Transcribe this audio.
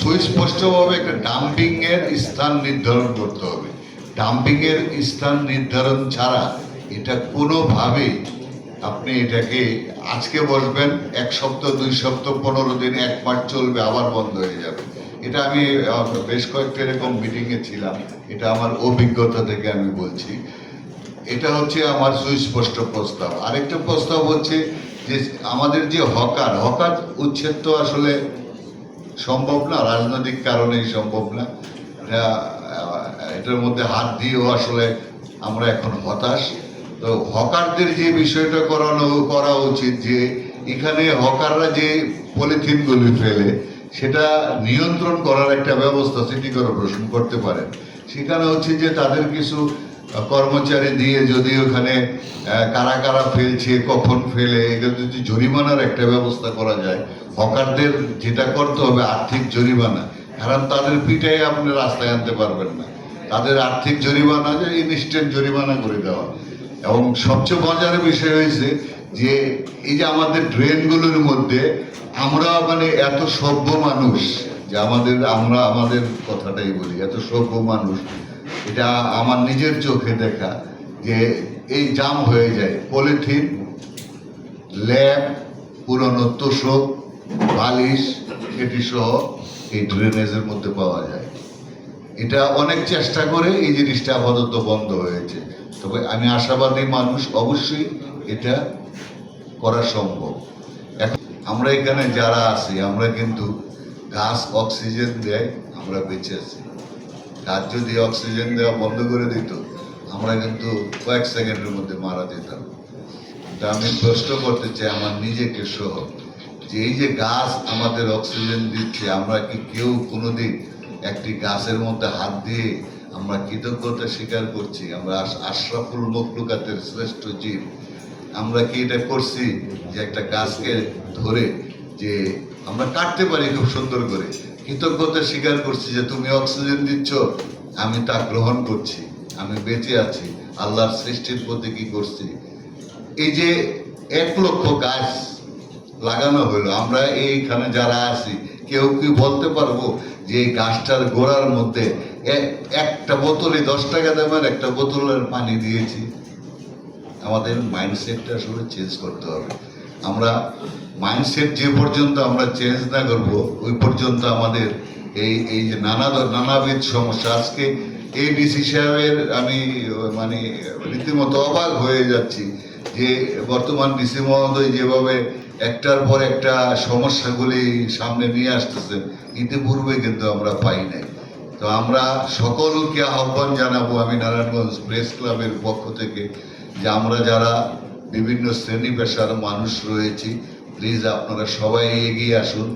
সুস্পষ্টভাবে একটা ডাম্পিং এর স্থান নির্ধারণ করতে হবে। ডাম্পিং এর স্থান নির্ধারণ ছাড়া এটা কোনোভাবে আপনি এটাকে আজকে বসবেন, এক সপ্তাহ, দুই সপ্তাহ, পনেরো দিন, এক মাস চলবে, আবার বন্ধ হয়ে যাবে। এটা আমি বেশ কয়েকটা এরকম মিটিংয়ে ছিলাম, এটা আমার অভিজ্ঞতা থেকে আমি বলছি। এটা হচ্ছে আমার সুস্পষ্ট প্রস্তাব। আরেকটা প্রস্তাব হচ্ছে যে আমাদের যে হকার হকার উচ্ছেদ তো আসলে সম্ভব না, রাজনৈতিক কারণেই সম্ভব না। এটা এটার মধ্যে হাত দিয়েও আসলে আমরা এখন হতাশ। তো হকারদের যে বিষয়টা করানো, করা উচিত যে, এখানে হকাররা যে পলিথিনগুলি ফেলে, সেটা নিয়ন্ত্রণ করার একটা ব্যবস্থা সিটি কর্পোরেশন করতে পারে। সেখানে হচ্ছে যে তাদের কিছু কর্মচারী দিয়ে যদি ওখানে কারা কারা ফেলছে, কখন ফেলে এগুলো যদি জরিমানার একটা ব্যবস্থা করা যায়, হকারদের যেটা করতে হবে, আর্থিক জরিমানা, কারণ তাদের পিঠাই আপনি রাস্তায় আনতে পারবেন না। তাদের আর্থিক জরিমানা যে ইনস্ট্যান্ট জরিমানা করে দেওয়া। এবং সবচেয়ে মজার বিষয় হয়েছে যে, এই যে আমাদের ড্রেনগুলোর মধ্যে আমরা মানে এত সভ্য মানুষ, যে আমাদের, আমরা আমাদের কথাটাই বলি, এত সভ্য মানুষ। এটা আমার নিজের চোখে দেখা যে এই জাম হয়ে যায়। পলিথিন, ল্যাব, পুরনো তোষক, বালিশ, এটি সহ এই ড্রেনেজের মধ্যে পাওয়া যায়। এটা অনেক চেষ্টা করে এই জিনিসটা আপাতত বন্ধ হয়েছে। তবে আমি আশাবাদী মানুষ অবশ্যই এটা করা সম্ভব। এখন আমরা এখানে যারা আছি, আমরা কিন্তু গাছ অক্সিজেন দেয়, আমরা বেঁচে আছি। গাছ যদি অক্সিজেন দেওয়া বন্ধ করে দিত, আমরা কিন্তু কয়েক সেকেন্ডের মধ্যে মারা যেতাম। তা আমি প্রশ্ন করতে চাই, আমার নিজেকে সহ, যে এই যে গাছ আমাদের অক্সিজেন দিচ্ছে, আমরা কি কেউ কোনোদিন একটি গাছের মধ্যে হাত দিয়ে আমরা কৃতজ্ঞতা স্বীকার করছি? আমরা আশ- আশরাফুল মখলুকাতের শ্রেষ্ঠ জীব। আমরা কি এটা করছি যে একটা গাছকে ধরে যে আমরা কাটতে পারি খুব সুন্দর করে? কৃতজ্ঞতা স্বীকার করছি যে তুমি অক্সিজেন দিচ্ছ। আমি তা গ্রহণ করছি। আমি বেঁচে আছি। আল্লাহর সৃষ্টির প্রতি কি করছি? এই যে এক লক্ষ গাছ লাগানো হলো, আমরা এইখানে যারা আছি, কেউ কি বলতে পারব যে এই গাছটার গোড়ার মধ্যে একটা বোতলে দশ টাকা দামের একটা বোতলের পানি দিয়েছি? আমাদের মাইন্ডসেটটা আসলে চেঞ্জ করতে হবে। আমরা মাইন্ডসেট যে পর্যন্ত আমরা চেঞ্জ না করব, ওই পর্যন্ত আমাদের এই এই যে নানা নানাবিধ সমস্যা। আজকে এই ডিসি সাহেবের আমি মানে রীতিমতো অবাক হয়ে যাচ্ছি যে বর্তমান ডিসি মহোদয় যেভাবে একটার পর একটা সমস্যাগুলি সামনে নিয়ে আসতেছেন ইতিপূর্বে কিন্তু আমরা পাই নাই। তো আমরা সকলকে আহ্বান জানাব আমি নারায়ণগঞ্জ প্রেস ক্লাবের পক্ষ থেকে যে আমরা যারা বিভিন্ন শ্রেণি পেশার মানুষ রয়েছি। প্লিজ আপনারা সবাই এগিয়ে আসুন।